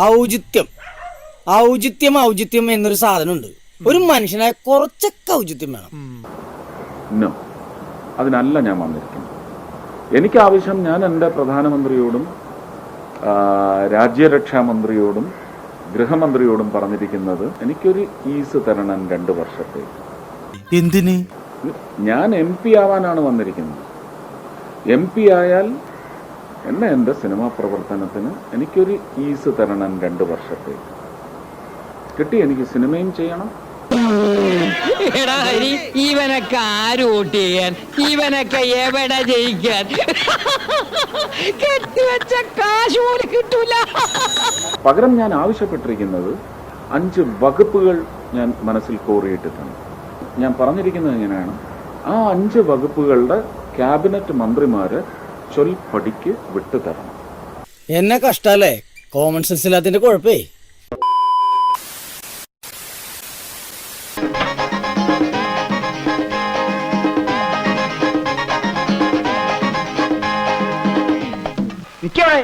ഔചിത്യം. ഔചിത്യം ഔചിത്യം എന്നൊരു സാധനമുണ്ട്. ഒരു മനുഷ്യനായ കുറച്ചൊക്കെ ഔചിത്യം വേണം. നോ അതിനല്ല ഞാൻ വന്നിരിക്കുന്നത്. എനിക്ക് ആവശ്യം ഞാൻ എന്റെ പ്രധാനമന്ത്രിയോടും രാജ്യരക്ഷാ മന്ത്രിയോടും ഗൃഹമന്ത്രിയോടും പറഞ്ഞിരിക്കുന്നത് എനിക്കൊരു ഈസ് തരണം രണ്ട് വർഷത്തേക്ക് എന്തിന്? ഞാൻ എം പി ആവാനാണ് വന്നിരിക്കുന്നത്. എം പി ആയാൽ എന്നെ എന്റെ സിനിമാ പ്രവർത്തനത്തിന് എനിക്കൊരു ഈസ് തരണം രണ്ട് വർഷത്തേക്ക് കിട്ടി എനിക്ക് സിനിമയും ചെയ്യണം. എടാ ഹരി ഇവനൊക്കെ ആര് വോട്ട് ചെയ്യാൻ? ഇവനൊക്കെ എവിടെ ജയിക്കാൻ? കെട്ടിവെച്ച കാശ് പോലും കിട്ടൂല. പകരം ഞാൻ ആവശ്യപ്പെട്ടിരിക്കുന്നത് അഞ്ച് വകുപ്പുകൾ ഞാൻ മനസ്സിൽ കോറിയിട്ടിട്ടുണ്ട്. ഞാൻ പറഞ്ഞിരിക്കുന്നത് എങ്ങനെയാണ്? ആ അഞ്ച് വകുപ്പുകളുടെ ക്യാബിനറ്റ് മന്ത്രിമാര് ചൊൽപ്പടിക്ക് വിട്ടുതരണം എന്നെ കഷ്ടല്ലേ കോമൺ സെൻസ് ഇല്ലാത്തതിന്റെ കുഴപ്പേ. നിക്കവിടെ.